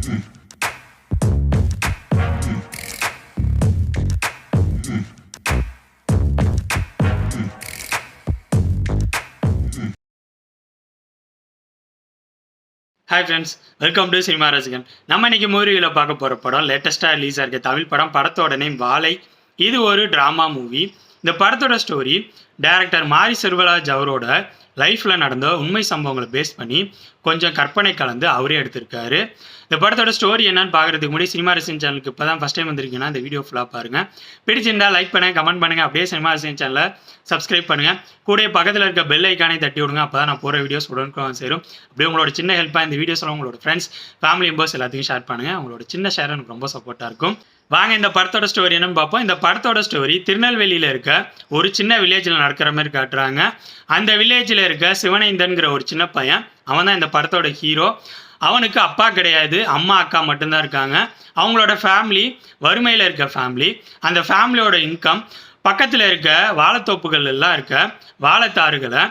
Hi friends welcome to cinema ரசிகன் நம்ம இன்னைக்கு மூவியில் பார்க்க போகிற படம் லேட்டஸ்ட்டாக ரிலீஸ் ஆகிருக்க தமிழ் படம் படத்தோட நேம் வாழை. இது ஒரு ட்ராமா மூவி இந்த படத்தோட ஸ்டோரி டைரக்டர் மாரி செல்வராஜ் அவரோட லைஃப்பில் நடந்த உண்மை சம்பவங்களை பேஸ் பண்ணி கொஞ்சம் கற்பனை கலந்து அவரே எடுத்திருக்காரு. இந்த படத்தோட ஸ்டோரி என்னன்னு பார்க்குறதுக்கு முன்னாடி சினிமா ரசிகன் சேனலுக்கு இப்போ தான் ஃபஸ்ட் டைம் வந்திருக்கீங்கன்னா இந்த வீடியோ ஃபுல்லாக பாருங்கள் பிடிச்சிருந்தா லைக் பண்ணுங்கள் கமெண்ட் பண்ணுங்கள் அப்படியே சினிமா ரசிகன் சேனலை சப்ஸ்கிரைப் பண்ணுங்கள் கூட பக்கத்தில் இருக்க பெல் ஐக்கானே தட்டி விடுங்க அப்போ தான் நான் போகிற வீடியோஸ் உடனுக்குடன் சேரும். அப்படியே உங்களோட சின்ன ஹெல்ப்பாக இந்த வீடியோஸ்லாம் உங்களோட ஃப்ரெண்ட்ஸ் ஃபேமிலி மெம்பர்ஸ் எல்லாத்தையும் ஷேர் பண்ணுங்கள் உங்களோட சின்ன ஷேர் எனக்கு ரொம்ப சப்போர்ட்டாக இருக்கும். வாங்க இந்த படத்தோட ஸ்டோரி என்னன்னு பார்ப்போம். இந்த படத்தோட ஸ்டோரி திருநெல்வேலியில் இருக்க ஒரு சின்ன வில்லேஜில் நடக்கிற மாதிரி காட்டுறாங்க. அந்த வில்லேஜில் இருக்க சிவனைந்தன்கிற ஒரு சின்ன பையன் அவன் தான் இந்த படத்தோட ஹீரோ அவனுக்கு அப்பா கிடையாது அம்மா அக்கா மட்டும்தான் இருக்காங்க. அவங்களோட ஃபேமிலி வறுமையில் இருக்க ஃபேமிலி அந்த ஃபேமிலியோட இன்கம் பக்கத்தில் இருக்க வாழைத்தோப்புகள் எல்லாம் இருக்க வாழைத்தாறுகளை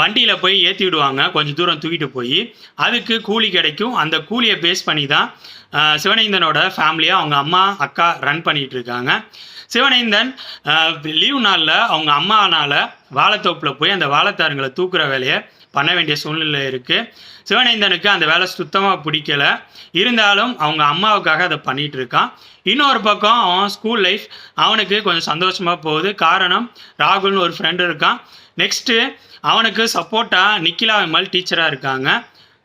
வண்டியில் போய் ஏற்றி விடுவாங்க. கொஞ்சம் தூரம் தூக்கிட்டு போய் அதுக்கு கூலி கிடைக்கும். அந்த கூலியை பேஸ் பண்ணி தான் அஹ், சிவனேந்தனோட ஃபேமிலியை அவங்க அம்மா அக்கா ரன் பண்ணிட்டு இருக்காங்க. சிவனேந்தன் லீவ் நாளில் அவங்க அம்மானால் வாழைத்தோப்பில் போய் அந்த வாழைத்தாருங்களை தூக்குற வேலையை பண்ண வேண்டிய சூழ்நிலை இருக்குது சிவனேந்தனுக்கு அந்த வேலை சுத்தமாக பிடிக்கல. இருந்தாலும் அவங்க அம்மாவுக்காக அதை பண்ணிகிட்டு இருக்கான். இன்னொரு பக்கம் அவன் ஸ்கூல் லைஃப் அவனுக்கு கொஞ்சம் சந்தோஷமாக போகுது. காரணம் ராகுல்னு ஒரு ஃப்ரெண்டு இருக்கான். நெக்ஸ்ட்டு அவனுக்கு சப்போர்ட்டாக நிக்கிலா விமல் டீச்சராக இருக்காங்க.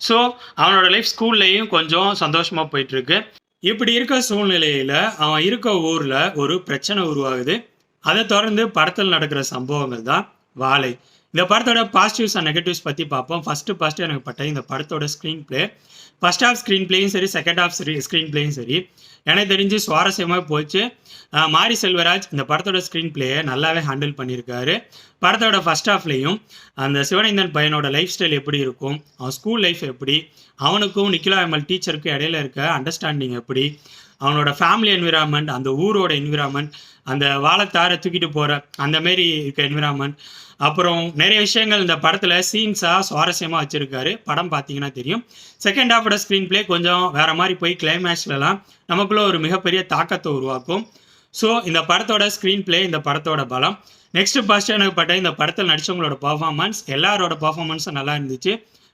ஸோ அவனோட லைஃப் ஸ்கூல்லையும் கொஞ்சம் சந்தோஷமாக போயிட்டுருக்கு இப்படி இருக்க சூழ்நிலையில் அவன் இருக்க ஊரில் ஒரு பிரச்சனை உருவாகுது. அதை தொடர்ந்து படத்தில் நடக்கிற சம்பவங்கள் தான் வாழை. இந்த படத்தோட பாசிட்டிவ்ஸ் அண்ட் நெகட்டிவ்ஸ் பற்றி பார்ப்போம். ஃபஸ்ட்டு ஃபஸ்ட்டு எனக்கு பட்ட இந்த படத்தோட screen play first half screen ப்ளேயும் சரி செகண்ட் ஹாஃப் சரி ஸ்க்ரீன் பிளேயும் சரி. எனக்கு தெரிஞ்சு சுவாரஸ்யமாக போச்சு. மாரி செல்வராஜ் இந்த படத்தோட ஸ்க்ரீன் பிளேயை நல்லாவே ஹேண்டில் பண்ணியிருக்காரு. படத்தோட ஃபர்ஸ்ட் ஹாஃப்லேயும் அந்த சிவனேந்தன் பையனோட லைஃப் ஸ்டைல் எப்படி இருக்கும்? அவன் ஸ்கூல் லைஃப் எப்படி? அவனுக்கும் நிக்கிலா எம்எல் டீச்சருக்கும் இடையில இருக்க அண்டர்ஸ்டாண்டிங் எப்படி? அவனோட ஃபேமிலி என்விரான்மெண்ட் அந்த ஊரோட என்விரான்மெண்ட் அந்த வாழைத்தாரை தூக்கிட்டு போகிற அந்த மாரி இருக்க என்விரான்மெண்ட் அப்புறம் நிறைய விஷயங்கள் இந்த படத்தில் சீன்ஸாக சுவாரஸ்யமாக வச்சுருக்காரு. படம் பார்த்தீங்கன்னா தெரியும். செகண்ட் ஹாஃபோட ஸ்க்ரீன் ப்ளே கொஞ்சம் வேற மாதிரி போய் கிளைமேக்ஸ்லலாம் நமக்குள்ளே ஒரு மிகப்பெரிய தாக்கத்தை உருவாக்கும். ஸோ இந்த படத்தோட ஸ்க்ரீன் ப்ளே இந்த படத்தோட பலம். நெக்ஸ்ட் ஃபர்ஸ்ட் எனக்கு பட்ட இந்த படத்தில் நடிச்சவங்களோட பர்ஃபார்மன்ஸ் எல்லாரோட பர்ஃபார்மன்ஸும் நல்லா இருந்துச்சு.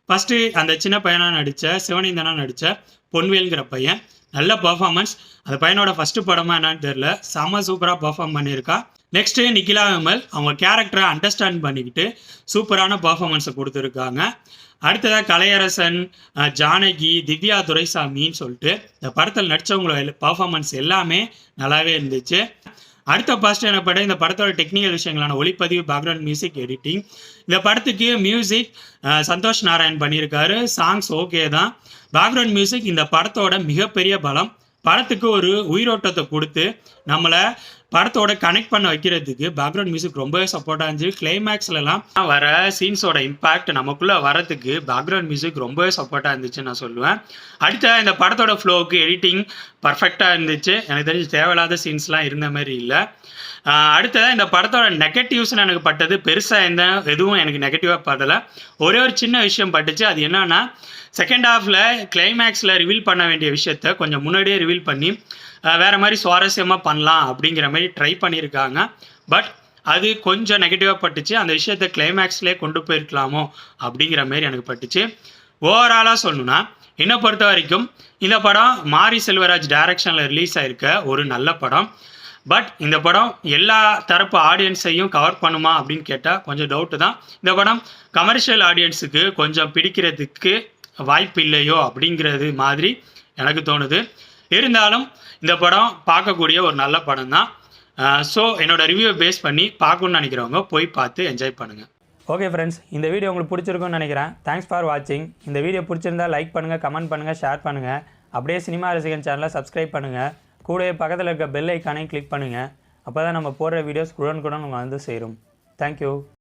ஃபஸ்ட்டு அந்த சின்ன பையனாக நடித்த சிவனிந்தனாக நடித்த பொன்வேல்ங்கிற பையன். நல்ல பர்ஃபார்மன்ஸ் அந்த பையனோட ஃபஸ்ட்டு படமா என்னன்னு தெரில செம சூப்பராக பர்ஃபார்ம் பண்ணியிருக்கா. நெக்ஸ்ட்டு நிக்கிலா விமல் அவங்க கேரக்டரை அண்டர்ஸ்டாண்ட் பண்ணிக்கிட்டு சூப்பரான பர்ஃபார்மன்ஸை கொடுத்துருக்காங்க. அடுத்ததாக கலையரசன் ஜானகி திவ்யா துரைசாமின்னு சொல்லிட்டு இந்த படத்தில் நடித்தவங்களோட பர்ஃபார்மன்ஸ் எல்லாமே நல்லாவே இருந்துச்சு. அடுத்த பாஸ்ட் என்ன படம்? இந்த படத்தோட டெக்னிக்கல் விஷயங்களான ஒளிப்பதிவு பேக்ரவுண்ட் மியூசிக் எடிட்டிங் இந்த படத்துக்கு மியூசிக் சந்தோஷ் நாராயண் பண்ணியிருக்காரு. சாங்ஸ் ஓகே தான். பேக்ரவுண்ட் மியூசிக் இந்த படத்தோட மிகப்பெரிய பலம். படத்துக்கு ஒரு உயிரோட்டத்தை கொடுத்து நம்மளை படத்தோட கனெக்ட் பண்ண வைக்கிறதுக்கு பேக்ரவுண்ட் மியூசிக் ரொம்பவே சப்போர்ட்டாக இருந்துச்சு. கிளைமேக்ஸ்லலாம் வர சீன்ஸோட இம்பாக்ட் நமக்குள்ளே வரதுக்கு பேக்ரவுண்ட் மியூசிக் ரொம்பவே சப்போர்ட்டாக இருந்துச்சு நான் சொல்லுவேன். அடுத்த இந்த படத்தோட ஃப்ளோவுக்கு எடிட்டிங் பர்ஃபெக்டாக இருந்துச்சு. எனக்கு தெரிஞ்சு தேவையில்லாத சீன்ஸ்லாம் இருந்த மாதிரி இல்லை. அடுத்ததாக இந்த படத்தோட நெகட்டிவ்ஸ்னு எனக்கு பட்டது. பெருசாக எந்த எதுவும் எனக்கு நெகட்டிவாக படலை. ஒரே ஒரு சின்ன விஷயம் பட்டுச்சு. அது என்னன்னா செகண்ட் ஹாஃபில் கிளைமேக்ஸில் ரிவீல் பண்ண வேண்டிய விஷயத்த கொஞ்சம் முன்னாடியே ரிவீல் பண்ணி வேறு வேற மாதிரி சுவாரஸ்யமாக பண்ணலாம் அப்படிங்கிற மாதிரி ட்ரை பண்ணியிருக்காங்க. பட் அது கொஞ்சம் நெகட்டிவாக பட்டுச்சு. அந்த விஷயத்த கிளைமேக்ஸ்லேயே கொண்டு போயிருக்கலாமோ அப்படிங்கிற மாதிரி எனக்கு பட்டுச்சு. ஓவராலாக சொல்லணும்னா என்னை பொறுத்த வரைக்கும் இந்த படம் மாரி செல்வராஜ் டைரக்ஷனில் ரிலீஸ் ஆயிருக்க ஒரு நல்ல படம். பட் இந்த படம் எல்லா தரப்பு ஆடியன்ஸையும் கவர் பண்ணுமா அப்படின்னு கேட்டால் கொஞ்சம் டவுட்டு தான். இந்த படம் கமர்ஷியல் ஆடியன்ஸுக்கு கொஞ்சம் பிடிக்கிறதுக்கு வாய்ப்பு இல்லையோ அப்படிங்கிறது மாதிரி எனக்கு தோணுது. இருந்தாலும் இந்த படம் பார்க்கக்கூடிய ஒரு நல்ல படம் தான். ஸோ என்னோட ரிவ்யூவை பேஸ் பண்ணி பார்க்கணும்னு நினைக்கிறவங்க போய் பார்த்து என்ஜாய் பண்ணுங்கள் ஓகே ஃப்ரெண்ட்ஸ் இந்த வீடியோ உங்களுக்கு பிடிச்சிருக்கும்னு நினைக்கிறேன். தேங்க்ஸ் ஃபார் வாட்சிங் இந்த வீடியோ பிடிச்சிருந்தா லைக் பண்ணுங்கள் கமெண்ட் பண்ணுங்கள் ஷேர் பண்ணுங்கள் அப்படியே சினிமா ரசிகன் சேனலை சப்ஸ்கிரைப் பண்ணுங்கள் கூடவே பக்கத்தில் இருக்க பெல் ஐக்கானையும் கிளிக் பண்ணுங்கள் அப்போ தான் நம்ம போடுற வீடியோஸ் உடனுக்குடன் உங்கள் வந்து சேரும். தேங்க்யூ